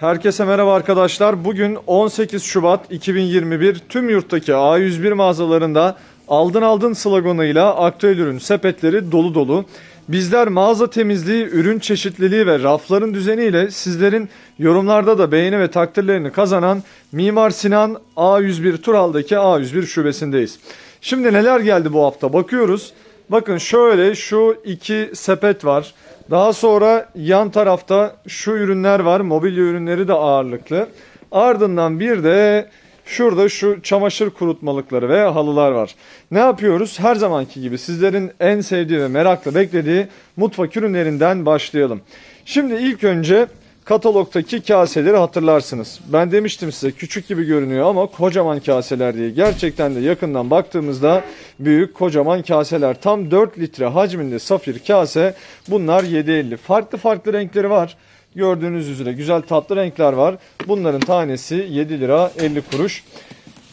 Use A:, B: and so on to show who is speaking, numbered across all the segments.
A: Herkese merhaba arkadaşlar. Bugün 18 Şubat 2021 tüm yurttaki A101 mağazalarında aldın aldın sloganıyla aktüel ürün sepetleri dolu dolu. Bizler mağaza temizliği, ürün çeşitliliği ve rafların düzeniyle sizlerin yorumlarda da beğeni ve takdirlerini kazanan Mimar Sinan A101 Tural'daki A101 şubesindeyiz. Şimdi neler geldi bu hafta bakıyoruz. Bakın şöyle şu iki sepet var. Daha sonra yan tarafta şu ürünler var. Mobilya ürünleri de ağırlıklı. Ardından bir de şurada şu çamaşır kurutmalıkları ve halılar var. Ne yapıyoruz? Her zamanki gibi sizlerin en sevdiği ve merakla beklediği mutfak ürünlerinden başlayalım. Şimdi ilk önce katalogdaki kaseleri hatırlarsınız. Ben demiştim size küçük gibi görünüyor ama kocaman kaseler diye. Gerçekten de yakından baktığımızda büyük kocaman kaseler. Tam 4 litre hacminde safir kase. Bunlar 7.50. Farklı farklı renkleri var. Gördüğünüz üzere güzel tatlı renkler var. Bunların tanesi 7 lira 50 kuruş.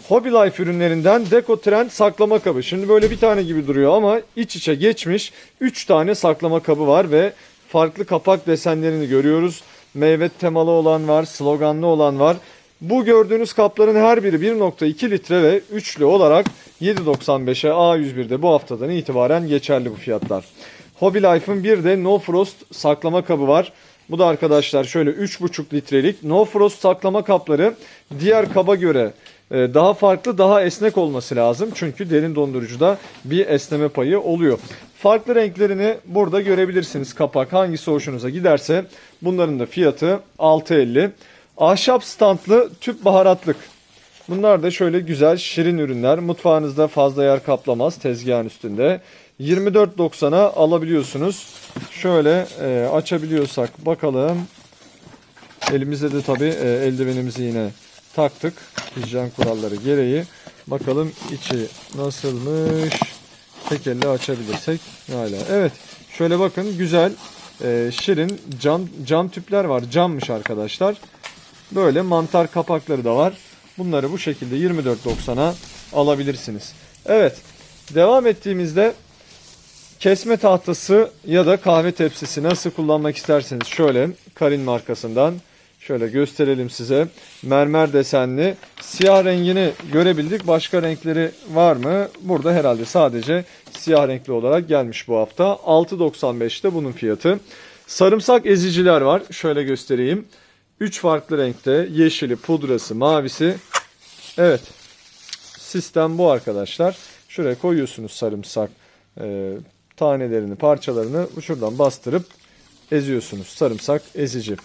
A: Hobby Life ürünlerinden Deco Trend saklama kabı. Şimdi böyle bir tane gibi duruyor ama iç içe geçmiş 3 tane saklama kabı var ve farklı kapak desenlerini görüyoruz. Meyve temalı olan var, sloganlı olan var. Bu gördüğünüz kapların her biri 1.2 litre ve üçlü olarak 7.95'e A101'de bu haftadan itibaren geçerli bu fiyatlar. Hobby Life'ın bir de No Frost saklama kabı var. Bu da arkadaşlar şöyle 3.5 litrelik No Frost saklama kapları diğer kaba göre daha farklı, daha esnek olması lazım. Çünkü derin dondurucuda bir esneme payı oluyor. Farklı renklerini burada görebilirsiniz. Kapak hangisi hoşunuza giderse bunların da fiyatı 6.50. Ahşap standlı tüp baharatlık. Bunlar da şöyle güzel şirin ürünler. Mutfağınızda fazla yer kaplamaz tezgahın üstünde. 24.90'a alabiliyorsunuz. Şöyle e, açabiliyorsak bakalım. Elimizde de tabi e, eldivenimizi yine taktık. Hijyen kuralları gereği. Bakalım içi nasılmış. Tek elle açabilirsek hala. Evet şöyle bakın güzel e, şirin cam, cam tüpler var. Cammış arkadaşlar. Böyle mantar kapakları da var. Bunları bu şekilde 24.90'a alabilirsiniz. Evet devam ettiğimizde kesme tahtası ya da kahve tepsisi nasıl kullanmak isterseniz şöyle Karin markasından şöyle gösterelim size. Mermer desenli siyah rengini görebildik. Başka renkleri var mı? Burada herhalde sadece siyah renkli olarak gelmiş bu hafta. 6.95'te bunun fiyatı. Sarımsak eziciler var. Şöyle göstereyim. 3 farklı renkte yeşili, pudrası, mavisi. Evet. Sistem bu arkadaşlar. Şuraya koyuyorsunuz sarımsak e, tanelerini, parçalarını şuradan bastırıp eziyorsunuz. Sarımsak ezici.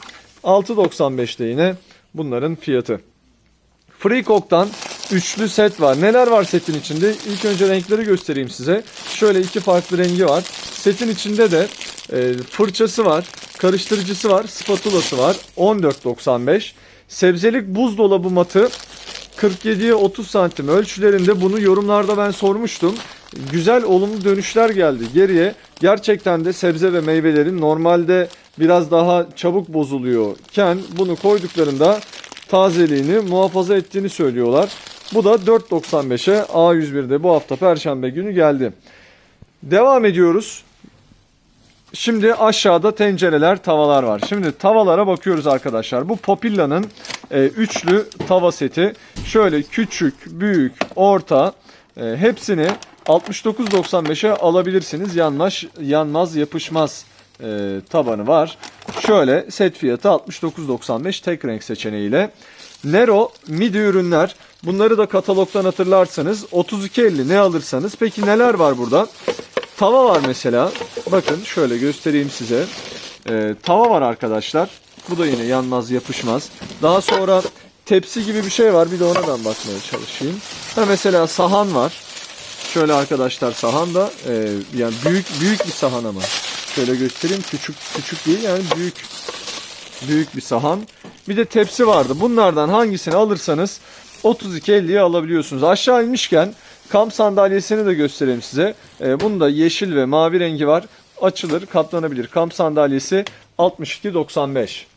A: 6.95'te yine bunların fiyatı. Freecock'tan üçlü set var. Neler var setin içinde? İlk önce renkleri göstereyim size. Şöyle iki farklı rengi var. Setin içinde de e, fırçası var, karıştırıcısı var, spatulası var. 14.95. Sebzelik buzdolabı matı 47'ye 30 santim ölçülerinde bunu yorumlarda ben sormuştum. Güzel olumlu dönüşler geldi geriye. Gerçekten de sebze ve meyvelerin normalde biraz daha çabuk bozuluyorken bunu koyduklarında tazeliğini muhafaza ettiğini söylüyorlar. Bu da 4.95'e A101'de bu hafta perşembe günü geldi. Devam ediyoruz. Şimdi aşağıda tencereler, tavalar var. Şimdi tavalara bakıyoruz arkadaşlar. Bu Popilla'nın e, üçlü tava seti. Şöyle küçük, büyük, orta e, hepsini 69.95'e alabilirsiniz. Yanmaz, yanmaz, yapışmaz e, tabanı var. Şöyle set fiyatı 69.95 tek renk seçeneğiyle. Nero midi ürünler. Bunları da katalogdan hatırlarsanız 32.50 ne alırsanız. Peki neler var burada? Tava var mesela. Bakın şöyle göstereyim size. Ee, tava var arkadaşlar. Bu da yine yanmaz yapışmaz. Daha sonra tepsi gibi bir şey var. Bir de ona ben bakmaya çalışayım. Ha mesela sahan var. Şöyle arkadaşlar sahan da e, yani büyük büyük bir sahan ama. Şöyle göstereyim. Küçük küçük değil yani büyük büyük bir sahan. Bir de tepsi vardı. Bunlardan hangisini alırsanız 32.50'ye alabiliyorsunuz. Aşağı inmişken kamp sandalyesini de göstereyim size. Ee, bunun da yeşil ve mavi rengi var. Açılır, katlanabilir. Kamp sandalyesi 62.95.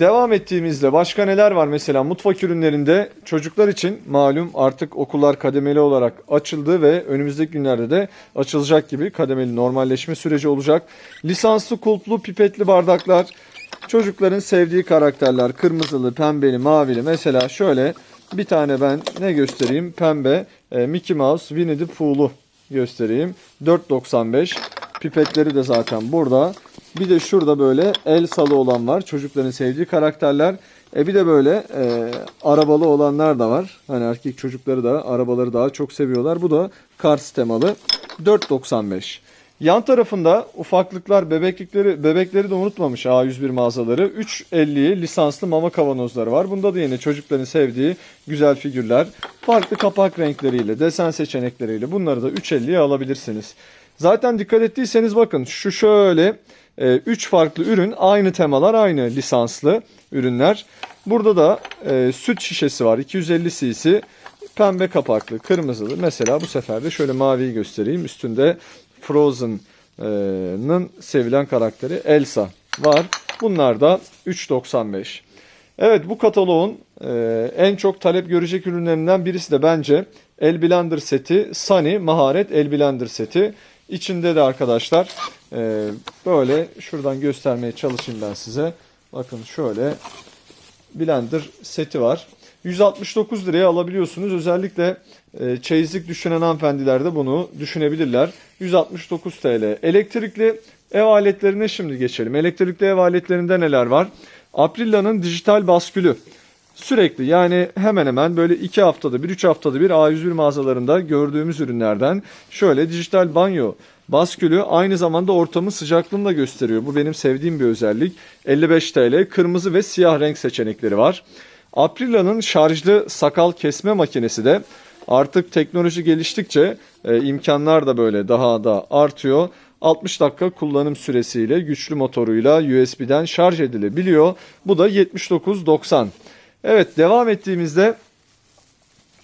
A: Devam ettiğimizde başka neler var mesela mutfak ürünlerinde çocuklar için malum artık okullar kademeli olarak açıldı ve önümüzdeki günlerde de açılacak gibi kademeli normalleşme süreci olacak. Lisanslı kulplu pipetli bardaklar Çocukların sevdiği karakterler kırmızılı, pembeli, mavili. Mesela şöyle bir tane ben ne göstereyim? Pembe e, Mickey Mouse Winnie the Pooh'lu göstereyim. 4.95. Pipetleri de zaten burada. Bir de şurada böyle el salı olan var. Çocukların sevdiği karakterler. E bir de böyle e, arabalı olanlar da var. Hani erkek çocukları da arabaları daha çok seviyorlar. Bu da Cars temalı. 4.95. Yan tarafında ufaklıklar, bebeklikleri, bebekleri de unutmamış A101 mağazaları. 3.50'yi lisanslı mama kavanozları var. Bunda da yine çocukların sevdiği güzel figürler. Farklı kapak renkleriyle, desen seçenekleriyle bunları da 3.50'ye alabilirsiniz. Zaten dikkat ettiyseniz bakın şu şöyle 3 farklı ürün aynı temalar aynı lisanslı ürünler. Burada da e, süt şişesi var 250 cc pembe kapaklı kırmızılı mesela bu sefer de şöyle maviyi göstereyim üstünde Frozen'ın sevilen karakteri Elsa var. Bunlar da 3.95. Evet bu kataloğun e, en çok talep görecek ürünlerinden birisi de bence El Blender seti Sunny Maharet El Blender seti. İçinde de arkadaşlar e, böyle şuradan göstermeye çalışayım ben size. Bakın şöyle blender seti var. 169 liraya alabiliyorsunuz. Özellikle e, çeyizlik düşünen hanımefendiler de bunu düşünebilirler. 169 TL. Elektrikli ev aletlerine şimdi geçelim. Elektrikli ev aletlerinde neler var? Aprilla'nın dijital baskülü. Sürekli yani hemen hemen böyle 2 haftada bir 3 haftada bir A101 mağazalarında gördüğümüz ürünlerden şöyle dijital banyo baskülü aynı zamanda ortamın sıcaklığını da gösteriyor. Bu benim sevdiğim bir özellik. 55 TL kırmızı ve siyah renk seçenekleri var. Aprilla'nın şarjlı sakal kesme makinesi de artık teknoloji geliştikçe e, imkanlar da böyle daha da artıyor. 60 dakika kullanım süresiyle güçlü motoruyla USB'den şarj edilebiliyor. Bu da 79.90. Evet devam ettiğimizde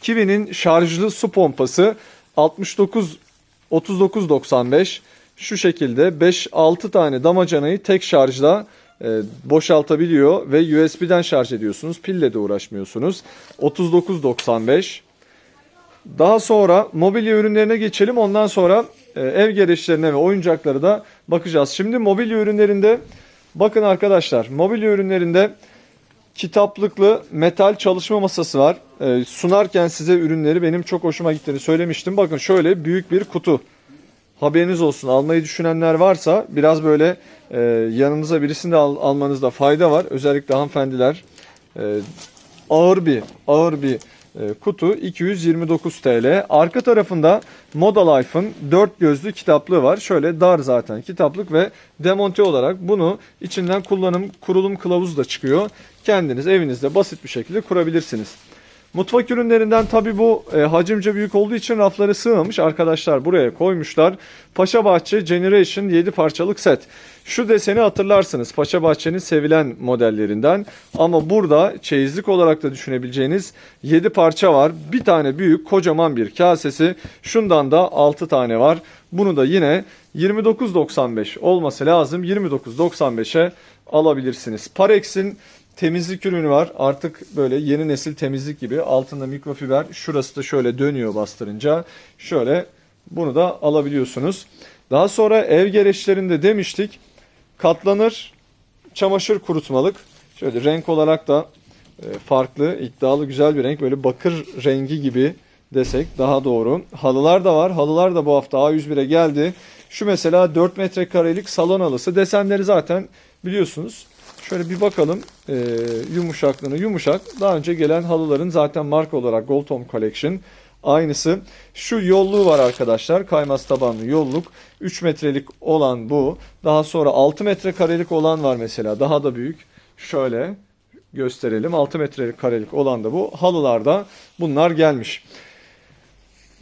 A: Kiwi'nin şarjlı su pompası 69 39.95 şu şekilde 5-6 tane damacanayı tek şarjla e, boşaltabiliyor ve USB'den şarj ediyorsunuz. Pille de uğraşmıyorsunuz. 39.95 Daha sonra mobilya ürünlerine geçelim. Ondan sonra e, ev gereçlerine ve oyuncakları da bakacağız. Şimdi mobilya ürünlerinde bakın arkadaşlar mobilya ürünlerinde kitaplıklı metal çalışma masası var. Ee, sunarken size ürünleri benim çok hoşuma gittiğini söylemiştim. Bakın şöyle büyük bir kutu. Haberiniz olsun almayı düşünenler varsa biraz böyle e, yanınıza birisini de al, almanızda fayda var. Özellikle hanımefendiler e, ağır bir ağır bir e, kutu 229 TL. Arka tarafında Moda Life'ın 4 gözlü kitaplığı var. Şöyle dar zaten kitaplık ve demonte olarak bunu içinden kullanım kurulum kılavuzu da çıkıyor. Kendiniz evinizde basit bir şekilde kurabilirsiniz. Mutfak ürünlerinden tabi bu e, hacimce büyük olduğu için rafları sığmamış. Arkadaşlar buraya koymuşlar. Paşa Bahçe Generation 7 parçalık set. Şu deseni hatırlarsınız. Paşa Bahçe'nin sevilen modellerinden. Ama burada çeyizlik olarak da düşünebileceğiniz 7 parça var. Bir tane büyük kocaman bir kasesi. Şundan da 6 tane var. Bunu da yine 29.95 olması lazım. 29.95'e alabilirsiniz. Parex'in temizlik ürünü var. Artık böyle yeni nesil temizlik gibi. Altında mikrofiber. Şurası da şöyle dönüyor bastırınca. Şöyle bunu da alabiliyorsunuz. Daha sonra ev gereçlerinde demiştik. Katlanır çamaşır kurutmalık. Şöyle renk olarak da e, farklı, iddialı güzel bir renk. Böyle bakır rengi gibi desek daha doğru. Halılar da var. Halılar da bu hafta A101'e geldi. Şu mesela 4 metrekarelik salon halısı. Desenleri zaten biliyorsunuz. Şöyle bir bakalım e, yumuşaklığını yumuşak. Daha önce gelen halıların zaten marka olarak Gold Home Collection aynısı. Şu yolluğu var arkadaşlar. Kaymaz tabanlı yolluk. 3 metrelik olan bu. Daha sonra 6 metrekarelik olan var mesela. Daha da büyük. Şöyle gösterelim. 6 metrekarelik olan da bu. Halılarda bunlar gelmiş.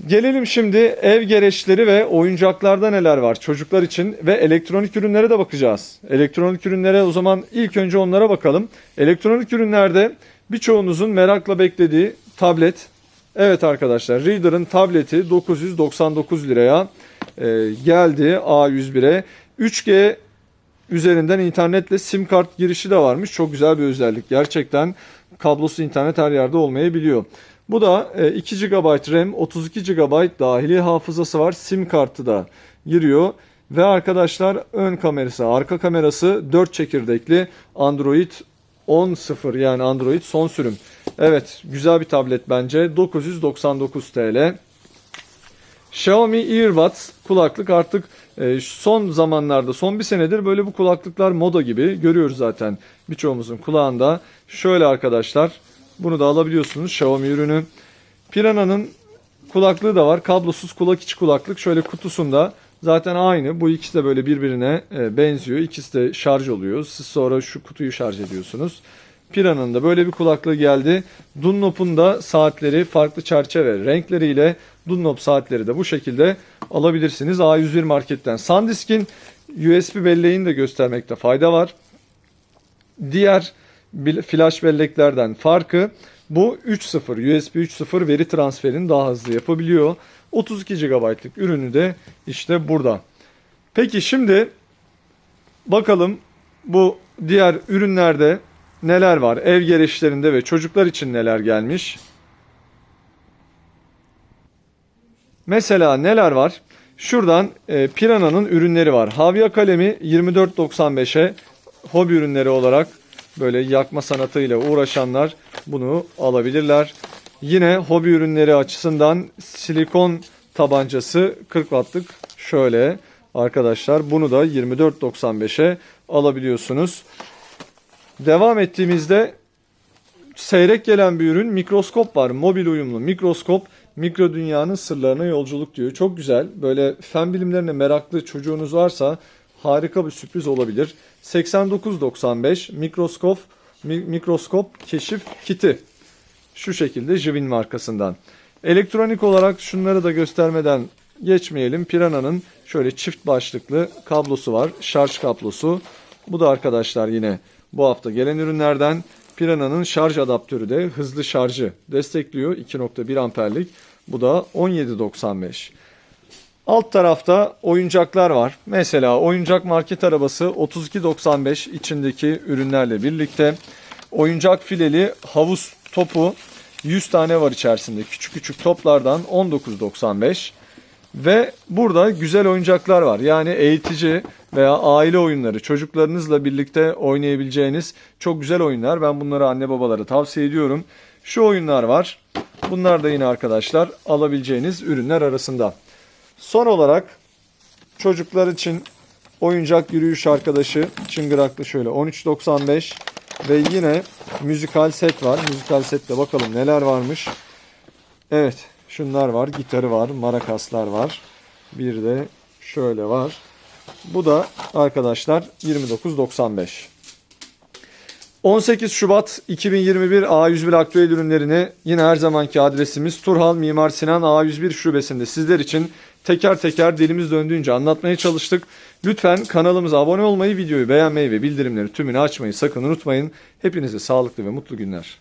A: Gelelim şimdi ev gereçleri ve oyuncaklarda neler var çocuklar için ve elektronik ürünlere de bakacağız. Elektronik ürünlere o zaman ilk önce onlara bakalım. Elektronik ürünlerde birçoğunuzun merakla beklediği tablet. Evet arkadaşlar Reader'ın tableti 999 liraya e, geldi A101'e. 3G üzerinden internetle sim kart girişi de varmış. Çok güzel bir özellik. Gerçekten kablosuz internet her yerde olmayabiliyor. Bu da e, 2 GB RAM, 32 GB dahili hafızası var. Sim kartı da giriyor. Ve arkadaşlar ön kamerası, arka kamerası 4 çekirdekli Android 10.0 yani Android son sürüm. Evet güzel bir tablet bence. 999 TL. Xiaomi Earbuds kulaklık artık e, son zamanlarda son bir senedir böyle bu kulaklıklar moda gibi görüyoruz zaten birçoğumuzun kulağında. Şöyle arkadaşlar bunu da alabiliyorsunuz Xiaomi ürünü. Piranha'nın kulaklığı da var. Kablosuz kulak içi kulaklık. Şöyle kutusunda zaten aynı. Bu ikisi de böyle birbirine e, benziyor. İkisi de şarj oluyor. Siz sonra şu kutuyu şarj ediyorsunuz. Piranha'nın da böyle bir kulaklığı geldi. Dunlop'un da saatleri farklı çerçeve renkleriyle Dunlop saatleri de bu şekilde alabilirsiniz. A101 marketten. SanDisk'in USB belleğini de göstermekte fayda var. Diğer flash belleklerden farkı bu 3.0 USB 3.0 veri transferini daha hızlı yapabiliyor. 32 GB'lık ürünü de işte burada. Peki şimdi bakalım bu diğer ürünlerde neler var? Ev gereçlerinde ve çocuklar için neler gelmiş? Mesela neler var? Şuradan e, Piranha'nın ürünleri var. Havya kalemi 24.95'e hobi ürünleri olarak böyle yakma sanatıyla uğraşanlar bunu alabilirler. Yine hobi ürünleri açısından silikon tabancası 40 wattlık şöyle arkadaşlar bunu da 24.95'e alabiliyorsunuz. Devam ettiğimizde seyrek gelen bir ürün mikroskop var. Mobil uyumlu mikroskop mikro dünyanın sırlarına yolculuk diyor. Çok güzel. Böyle fen bilimlerine meraklı çocuğunuz varsa harika bir sürpriz olabilir. 89.95 mikroskop mi- mikroskop keşif kiti. Şu şekilde Jivin markasından. Elektronik olarak şunları da göstermeden geçmeyelim. Piranha'nın şöyle çift başlıklı kablosu var. Şarj kablosu. Bu da arkadaşlar yine bu hafta gelen ürünlerden Piranha'nın şarj adaptörü de hızlı şarjı destekliyor. 2.1 amperlik. Bu da 17.95. Alt tarafta oyuncaklar var. Mesela oyuncak market arabası 32.95 içindeki ürünlerle birlikte. Oyuncak fileli havuz topu 100 tane var içerisinde. Küçük küçük toplardan 19.95. Ve burada güzel oyuncaklar var. Yani eğitici veya aile oyunları çocuklarınızla birlikte oynayabileceğiniz çok güzel oyunlar. Ben bunları anne babalara tavsiye ediyorum. Şu oyunlar var. Bunlar da yine arkadaşlar alabileceğiniz ürünler arasında. Son olarak çocuklar için oyuncak yürüyüş arkadaşı çıngıraklı şöyle 13.95 ve yine müzikal set var. Müzikal sette bakalım neler varmış. Evet şunlar var. Gitarı var. Marakaslar var. Bir de şöyle var. Bu da arkadaşlar 29.95. 18 Şubat 2021 A101 aktüel ürünlerini yine her zamanki adresimiz Turhal Mimar Sinan A101 şubesinde sizler için teker teker dilimiz döndüğünce anlatmaya çalıştık. Lütfen kanalımıza abone olmayı, videoyu beğenmeyi ve bildirimleri tümünü açmayı sakın unutmayın. Hepinize sağlıklı ve mutlu günler.